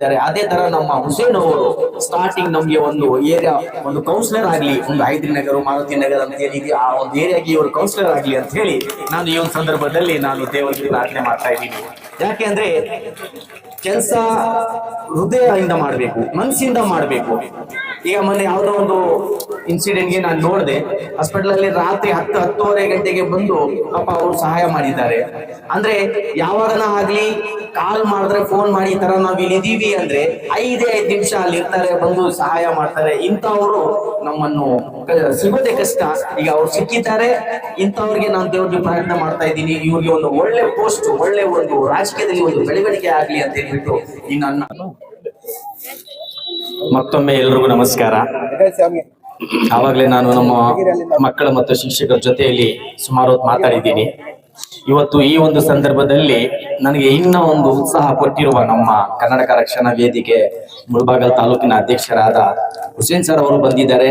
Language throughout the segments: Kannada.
ಇದ್ದಾರೆ. ಅದೇ ತರ ನಮ್ಮ ಹುಸೇನ್ ಅವರು ಸ್ಟಾರ್ಟಿಂಗ್ ನಮ್ಗೆ ಒಂದು ಏರಿಯಾ ಒಂದು ಕೌನ್ಸಿಲರ್ ಆಗ್ಲಿ, ಒಂದು ಐದ್ರಿ ನಗರ ಮಾರುತಿ ನಗರ ಅಂತ ಹೇಳಿ, ಆ ಒಂದು ಏರಿಯಾಗೆ ಇವರು ಕೌನ್ಸಿಲರ್ ಆಗ್ಲಿ ಅಂತ ಹೇಳಿ ನಾನು ಈ ಒಂದು ಸಂದರ್ಭದಲ್ಲಿ ನಾನು ದೇವರಿಗೆ ಪ್ರಾರ್ಥನೆ ಮಾಡ್ತಾ ಇದ್ದೀನಿ. ಯಾಕೆ ಅಂದ್ರೆ ಕೆಲಸ ಹೃದಯದಿಂದ ಮಾಡಬೇಕು, ಮನಸ್ಸಿಂದ ಮಾಡಬೇಕು. ಈಗ ಮೊನ್ನೆ ಯಾವುದೋ ಒಂದು ಇನ್ಸಿಡೆಂಟ್ಗೆ ನಾನು ನೋಡಿದೆ. ಹಾಸ್ಪಿಟಲ್ ಅಲ್ಲಿ ರಾತ್ರಿ ಹತ್ತು, ಹತ್ತುವರೆ ಗಂಟೆಗೆ ಬಂದು ಪಾಪ ಅವರು ಸಹಾಯ ಮಾಡಿದ್ದಾರೆ. ಅಂದ್ರೆ ಯಾವಾಗನ ಆಗ್ಲಿ ಕಾಲ್ ಮಾಡಿದ್ರೆ ಫೋನ್ ಮಾಡಿ ಈ ತರ ನಾವ್ ಇಲ್ಲಿ ಇದೀವಿ ಅಂದ್ರೆ ಐದೇ ಐದು ನಿಮಿಷ ಅಲ್ಲಿ ಇರ್ತಾರೆ, ಬಂದು ಸಹಾಯ ಮಾಡ್ತಾರೆ. ಇಂಥವ್ರು ನಮ್ಮನ್ನು ಸಿಗೋದೇ ಕಷ್ಟ. ಈಗ ಅವ್ರು ಸಿಕ್ಕಿದ್ದಾರೆ. ಇಂಥವ್ರಿಗೆ ನಾನು ದೇವ್ರಿಗೆ ಪ್ರಯತ್ನ ಮಾಡ್ತಾ ಇದ್ದೀನಿ. ಇವ್ರಿಗೆ ಒಂದು ಒಳ್ಳೆ ಪೋಸ್ಟ್ ಒಳ್ಳೆ ಒಂದು ರಾಜಕೀಯದಲ್ಲಿ ಒಂದು ಬೆಳವಣಿಗೆ ಆಗ್ಲಿ ಅಂತ ಹೇಳ್ಬಿಟ್ಟು ಈ ನನ್ನ ಮತ್ತೊಮ್ಮೆ ಎಲ್ರಿಗೂ ನಮಸ್ಕಾರ. ಆವಾಗಲೇ ನಾನು ನಮ್ಮ ಮಕ್ಕಳ ಮತ್ತು ಶಿಕ್ಷಕರ ಜೊತೆಯಲ್ಲಿ ಸುಮಾರು ಹೊತ್ತು ಮಾತಾಡಿದ್ದೀನಿ. ಇವತ್ತು ಈ ಒಂದು ಸಂದರ್ಭದಲ್ಲಿ ನನಗೆ ಇನ್ನ ಒಂದು ಉತ್ಸಾಹ ಕೊಟ್ಟಿರುವ ನಮ್ಮ ಕನ್ನಡಕ ರಕ್ಷಣಾ ವೇದಿಕೆ ಮುಳಬಾಗಲ್ ತಾಲೂಕಿನ ಅಧ್ಯಕ್ಷರಾದ ಹುಸೇನ್ ಸರ್ ಅವರು ಬಂದಿದ್ದಾರೆ.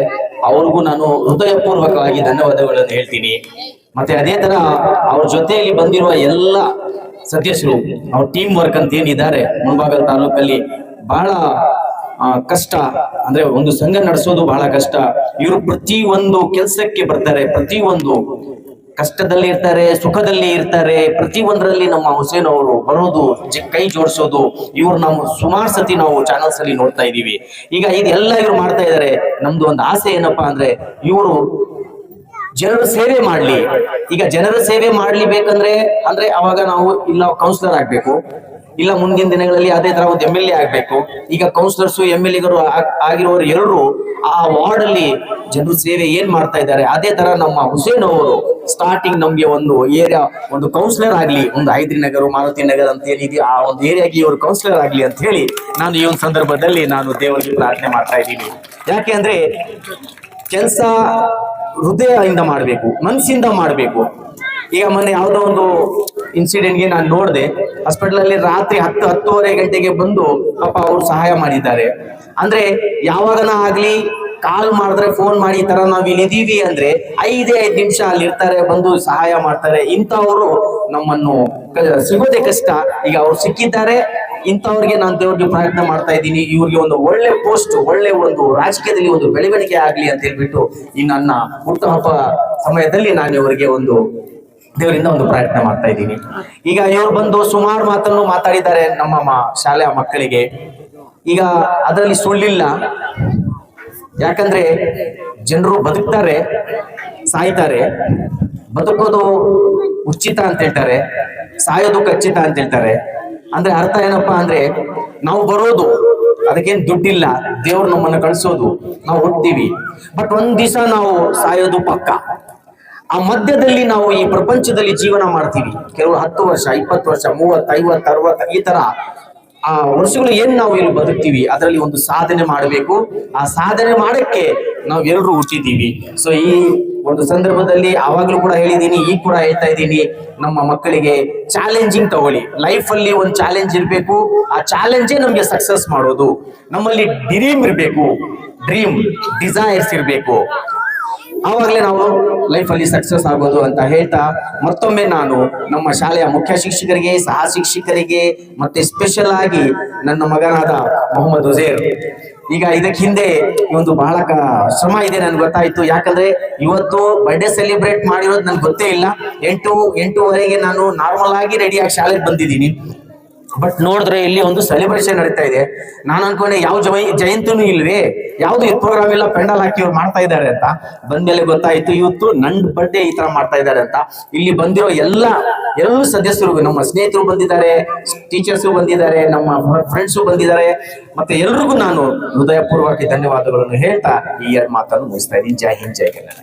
ಅವ್ರಿಗೂ ನಾನು ಹೃದಯಪೂರ್ವಕವಾಗಿ ಧನ್ಯವಾದಗಳನ್ನು ಹೇಳ್ತೀನಿ. ಮತ್ತೆ ಅದೇ ತರ ಅವ್ರ ಜೊತೆಯಲ್ಲಿ ಬಂದಿರುವ ಎಲ್ಲ ಸದಸ್ಯರು, ಅವ್ರ ಟೀಮ್ ವರ್ಕ್ ಅಂತ ಏನಿದ್ದಾರೆ, ಮುಳಬಾಗಲ್ ತಾಲೂಕಲ್ಲಿ ಬಹಳ ಕಷ್ಟ. ಅಂದ್ರೆ ಒಂದು ಸಂಘ ನಡೆಸೋದು ಬಹಳ ಕಷ್ಟ. ಇವರು ಪ್ರತಿ ಒಂದು ಕೆಲಸಕ್ಕೆ ಬರ್ತಾರೆ ಪ್ರತಿ ಒಂದು ಕಷ್ಟದಲ್ಲಿ ಇರ್ತಾರೆ, ಸುಖದಲ್ಲಿ ಇರ್ತಾರೆ ಪ್ರತಿ ಒಂದರಲ್ಲಿ ನಮ್ಮ ಹುಸೇನ್ ಅವರು ಬರೋದು ಕೈ ಜೋಡಿಸೋದು ಇವ್ರು ನಮ್ಮ ಸುಮಾರು ಸತಿ ನಾವು ಚಾನಲ್ಸ್ ಅಲ್ಲಿ ನೋಡ್ತಾ ಇದೀವಿ ಈಗ ಇದೆಲ್ಲ ಇವ್ರು ಮಾಡ್ತಾ ಇದ್ದಾರೆ ನಮ್ದು ಒಂದು ಆಸೆ ಏನಪ್ಪಾ ಅಂದ್ರೆ ಇವರು ಜನರ ಸೇವೆ ಮಾಡ್ಲಿ. ಈಗ ಜನರ ಸೇವೆ ಮಾಡ್ಲಿ ಬೇಕಂದ್ರೆ, ಅಂದ್ರೆ ಅವಾಗ ನಾವು ಇಲ್ಲ ಕೌನ್ಸಿಲರ್ ಆಗ್ಬೇಕು. ಇಲ್ಲ, ಮುಂದಿನ ದಿನಗಳಲ್ಲಿ ಅದೇ ತರ ಒಂದು ಎಂ ಎಲ್ ಎ ಆಗ್ಬೇಕು. ಈಗ ಕೌನ್ಸಿಲರ್ಸ್ ಎಂ ಎಲ್ ಎಗರು ಆಗಿರೋರು ಎಲ್ಲರೂ ಆ ವಾರ್ಡ್ ಅಲ್ಲಿ ಜನರು ಸೇವೆ ಏನ್ ಮಾಡ್ತಾ ಇದ್ದಾರೆ? ಅದೇ ತರ ನಮ್ಮ ಹುಸೇನ್ ಅವರು ಸ್ಟಾರ್ಟಿಂಗ್ ನಮ್ಗೆ ಒಂದು ಏರಿಯಾ ಒಂದು ಕೌನ್ಸಿಲರ್ ಆಗ್ಲಿ, ಒಂದು ಐದ್ರಿ ನಗರ, ಮಾರುತಿ ನಗರ ಅಂತ ಹೇಳಿ ಆ ಒಂದು ಏರಿಯಾಗೆ ಇವರು ಕೌನ್ಸಿಲರ್ ಆಗ್ಲಿ ಅಂತ ಹೇಳಿ ನಾನು ಈ ಒಂದು ಸಂದರ್ಭದಲ್ಲಿ ನಾನು ದೇವರಿಗೆ ಪ್ರಾರ್ಥನೆ ಮಾಡ್ತಾ ಇದ್ದೀನಿ. ಯಾಕೆ ಅಂದ್ರೆ ಕೆಲಸ ಹೃದಯದಿಂದ ಮಾಡಬೇಕು, ಮನಸ್ಸಿಂದ ಮಾಡಬೇಕು. ಈಗ ಮೊನ್ನೆ ಯಾವುದೋ ಒಂದು ಇನ್ಸಿಡೆಂಟ್ಗೆ ನಾನು ನೋಡಿದೆ. ಹಾಸ್ಪಿಟಲ್ ಅಲ್ಲಿ ರಾತ್ರಿ ಹತ್ತು, ಹತ್ತುವರೆ ಗಂಟೆಗೆ ಬಂದು ಪಾಪ ಅವರು ಸಹಾಯ ಮಾಡಿದ್ದಾರೆ. ಅಂದ್ರೆ ಯಾವಾಗನ ಆಗ್ಲಿ ಕಾಲ್ ಮಾಡಿದ್ರೆ ಫೋನ್ ಮಾಡಿ ಈ ತರ ನಾವ್ ಇಲ್ಲಿದ್ದೀವಿ ಅಂದ್ರೆ ಐದೇ ಐದು ನಿಮಿಷ ಅಲ್ಲಿ ಇರ್ತಾರೆ, ಬಂದು ಸಹಾಯ ಮಾಡ್ತಾರೆ. ಇಂಥವ್ರು ನಮ್ಮನ್ನು ಸಿಗೋದೇ ಕಷ್ಟ. ಈಗ ಅವ್ರು ಸಿಕ್ಕಿದ್ದಾರೆ, ಇಂಥವ್ರಿಗೆ ನಾನು ದೇವ್ರಿಗೆ ಪ್ರಯತ್ನ ಮಾಡ್ತಾ ಇದ್ದೀನಿ. ಇವ್ರಿಗೆ ಒಂದು ಒಳ್ಳೆ ಪೋಸ್ಟ್ ಒಳ್ಳೆ ಒಂದು ರಾಜಕೀಯದಲ್ಲಿ ಒಂದು ಬೆಳವಣಿಗೆ ಆಗ್ಲಿ ಅಂತ ಹೇಳ್ಬಿಟ್ಟು ಈ ನನ್ನ ಹುಟ್ಟುಹಬ್ಬ ಸಮಯದಲ್ಲಿ ನಾನು ಇವರಿಗೆ ಒಂದು ದೇವರಿಂದ ಒಂದು ಪ್ರಯತ್ನ ಮಾಡ್ತಾ ಇದ್ದೀನಿ. ಈಗ ಇವರು ಬಂದು ಸುಮಾರು ಮಾತನ್ನು ಮಾತಾಡಿದ್ದಾರೆ ನಮ್ಮ ಶಾಲೆಯ ಮಕ್ಕಳಿಗೆ. ಈಗ ಅದರಲ್ಲಿ ಸುಳ್ಳಿಲ್ಲ. ಯಾಕಂದ್ರೆ ಜನರು ಬದುಕ್ತಾರೆ, ಸಾಯ್ತಾರೆ. ಬದುಕೋದು ಉಚಿತ ಅಂತ ಹೇಳ್ತಾರೆ, ಸಾಯೋದು ಖಚಿತ ಅಂತ ಹೇಳ್ತಾರೆ. ಅಂದ್ರೆ ಅರ್ಥ ಏನಪ್ಪಾ ಅಂದ್ರೆ ನಾವು ಬರೋದು, ಅದಕ್ಕೇನು ದುಡ್ಡಿಲ್ಲ. ದೇವ್ರು ನಮ್ಮನ್ನು ಕಳಿಸೋದು, ನಾವು ಹುಟ್ತೀವಿ ಬಟ್ ಒಂದ್ ದಿವಸ ನಾವು ಸಾಯೋದು ಪಕ್ಕ. ಆ ಮಧ್ಯದಲ್ಲಿ ನಾವು ಈ ಪ್ರಪಂಚದಲ್ಲಿ ಜೀವನ ಮಾಡ್ತೀವಿ. ಕೆಲವು ಹತ್ತು ವರ್ಷ, ಇಪ್ಪತ್ತು ವರ್ಷ, ಮೂವತ್ತು, ಐವತ್ತು, ಅರವತ್ತು, ಈ ತರ, ಆ ವರ್ಷಗಳು ಏನ್ ನಾವು ಇಲ್ಲಿ ಬದುಕ್ತೀವಿ, ಅದರಲ್ಲಿ ಒಂದು ಸಾಧನೆ ಮಾಡಬೇಕು. ಆ ಸಾಧನೆ ಮಾಡಕ್ಕೆ ನಾವು ಎಲ್ಲರೂ ಹುಟ್ಟಿದ್ದೀವಿ. ಸೊ ಈ ಒಂದು ಸಂದರ್ಭದಲ್ಲಿ ಆವಾಗ್ಲೂ ಕೂಡ ಹೇಳಿದ್ದೀನಿ, ಈ ಕೂಡ ಹೇಳ್ತಾ ಇದ್ದೀನಿ, ನಮ್ಮ ಮಕ್ಕಳಿಗೆ ಚಾಲೆಂಜಿಂಗ್ ತಗೊಳ್ಳಿ. ಲೈಫ್ ಅಲ್ಲಿ ಒಂದು ಚಾಲೆಂಜ್ ಇರಬೇಕು. ಆ ಚಾಲೆಂಜೇ ನಮಗೆ ಸಕ್ಸಸ್ ಮಾಡೋದು. ನಮ್ಮಲ್ಲಿ ಡ್ರೀಮ್ ಇರಬೇಕು. ಡ್ರೀಮ್ ಡಿಸೈರ್ಸ್ ಇರಬೇಕು. ಆವಾಗಲೇ ನಾವು ಲೈಫಲ್ಲಿ ಸಕ್ಸಸ್ ಆಗೋದು ಅಂತ ಹೇಳ್ತಾ ಮತ್ತೊಮ್ಮೆ ನಾನು ನಮ್ಮ ಶಾಲೆಯ ಮುಖ್ಯ ಶಿಕ್ಷಕರಿಗೆ, ಸಹ ಶಿಕ್ಷಕರಿಗೆ, ಮತ್ತೆ ಸ್ಪೆಷಲ್ ಆಗಿ ನನ್ನ ಮಗನಾದ ಮೊಹಮ್ಮದ್ ಹುಜೇರ್ ಈಗ ಇದಕ್ಕೆ ಹಿಂದೆ ಒಂದು ಬಹಳ ಶ್ರಮ ಇದೆ ನನ್ಗೆ ಗೊತ್ತಾಯ್ತು. ಯಾಕಂದ್ರೆ ಇವತ್ತು ಬರ್ಡೇ ಸೆಲೆಬ್ರೇಟ್ ಮಾಡಿರೋದು ನನ್ಗೆ ಗೊತ್ತೇ ಇಲ್ಲ. ಎಂಟು, ಎಂಟೂವರೆಗೆ ನಾನು ನಾರ್ಮಲ್ ಆಗಿ ರೆಡಿಯಾಗಿ ಶಾಲೆಗೆ ಬಂದಿದ್ದೀನಿ. ಬಟ್ ನೋಡಿದ್ರೆ ಇಲ್ಲಿ ಒಂದು ಸೆಲೆಬ್ರೇಷನ್ ನಡೀತಾ ಇದೆ. ನಾನು ಅನ್ಕೊಂಡೆ ಯಾವ ಜಯ ಜಯಂತಿನೂ ಇಲ್ವೇ? ಯಾವ್ದು ಈ ಪ್ರೋಗ್ರಾಮ್ ಎಲ್ಲ ಪೆಂಡಲ್ ಹಾಕಿ ಇವ್ರು ಮಾಡ್ತಾ ಇದ್ದಾರೆ ಅಂತ? ಬಂದ್ಮೇಲೆ ಗೊತ್ತಾಯ್ತು, ಇವತ್ತು ನನ್ ಬರ್ಡೇ ಈ ತರ ಮಾಡ್ತಾ ಇದ್ದಾರೆ ಅಂತ. ಇಲ್ಲಿ ಬಂದಿರೋ ಎಲ್ಲ ಎಲ್ಲ ಸದಸ್ಯರು, ನಮ್ಮ ಸ್ನೇಹಿತರು ಬಂದಿದ್ದಾರೆ ಟೀಚರ್ಸ್ ಬಂದಿದ್ದಾರೆ, ನಮ್ಮ ಫ್ರೆಂಡ್ಸ್ ಬಂದಿದ್ದಾರೆ. ಮತ್ತೆ ಎಲ್ರಿಗೂ ನಾನು ಹೃದಯಪೂರ್ವಕ ಧನ್ಯವಾದಗಳನ್ನು ಹೇಳ್ತಾ ಈ ಎರಡು ಮಾತನ್ನು ಮುಗಿಸ್ತಾ ಇದ್ದೀನಿ. ಜೈ ಹಿಂದ್, ಜೈ ಕನ್ನಡ.